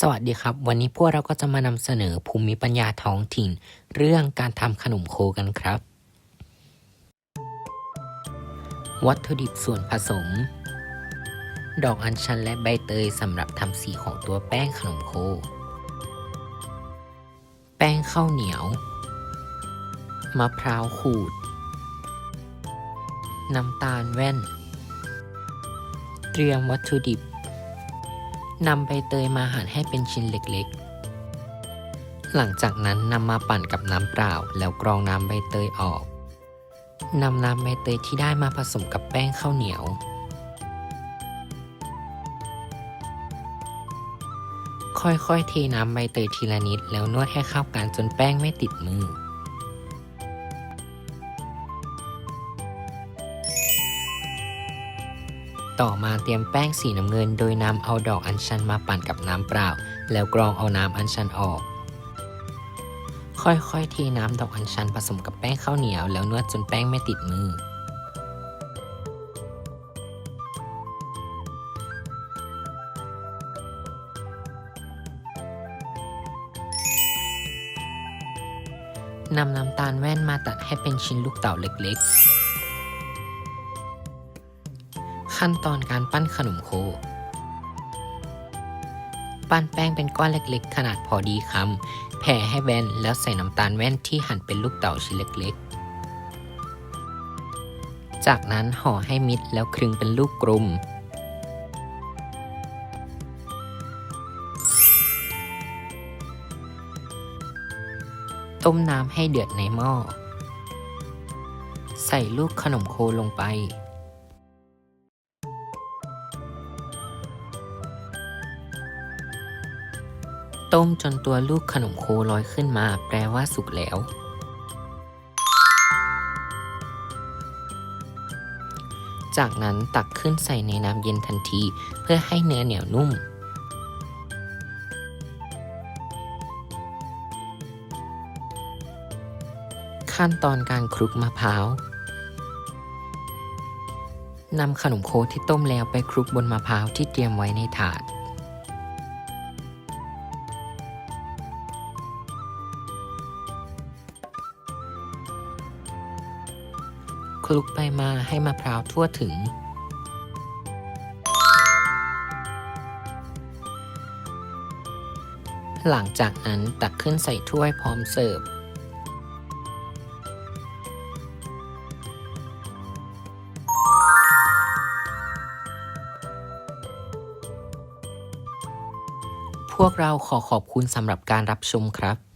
สวัสดีครับ วันนี้พวกเราก็จะมานำเสนอภูมิปัญญาท้องถิ่น เรื่องการทำขนมโคกันครับ วัตถุดิบส่วนผสม ดอกอัญชันและใบเตยสำหรับทำสีของตัวแป้งขนมโค แป้งข้าวเหนียว มะพร้าวขูด น้ำตาลแว่น เตรียมวัตถุดิบ นำใบเตยมาหั่นให้เป็นชิ้นเล็กๆ หลังจากนั้นนำมาปั่นกับน้ำเปล่า แล้วกรองน้ำใบเตยออกนำน้ำใบเตยที่ได้มาผสมกับแป้งข้าวเหนียว ค่อยๆเทน้ำใบเตยทีละนิด แล้วนวดให้เข้ากันจนแป้งไม่ติดมือ ต่อมาเตรียมแป้งสีน้ำเงิน โดยนำเอาดอกอัญชันมาปั่นกับน้ำเปล่า แล้วกรองเอาน้ำอัญชันออก ค่อยๆเทน้ำดอกอัญชันผสมกับแป้งข้าวเหนียวแล้วนวดจนแป้งไม่ติดมือนำน้ำตาลแว่นมาตัดให้เป็นชิ้นลูกเต๋าเล็กๆ ขั้นตอนการปั้นขนมโค ปั้นแป้งเป็นก้อนเล็กๆ ขนาดพอดีคำแผ่ให้แบนแล้วใส่น้ำตาลแว่นที่หั่นเป็นลูกเต๋าชิ้นเล็กๆ จากนั้นห่อให้มิดแล้วคลึงเป็นลูกกลมต้มน้ำให้เดือดในหม้อ ใส่ลูกขนมโคลงไป ต้มจนตัวลูกขนมโคลอยขึ้นมา แปลว่าสุกแล้ว จากนั้นตักขึ้นใส่ในน้ำเย็นทันที เพื่อให้เนื้อเหนียวนุ่ม ขั้นตอนการคลุกมะพร้าวนำขนมโคที่ต้มแล้วไปคลุกบนมะพร้าวที่เตรียมไว้ในถาด คลุกไปมาให้มะพร้าวทั่วถึง หลังจากนั้นตักขึ้นใส่ถ้วยพร้อมเสิร์ฟ พวกเราขอขอบคุณสำหรับการรับชมครับ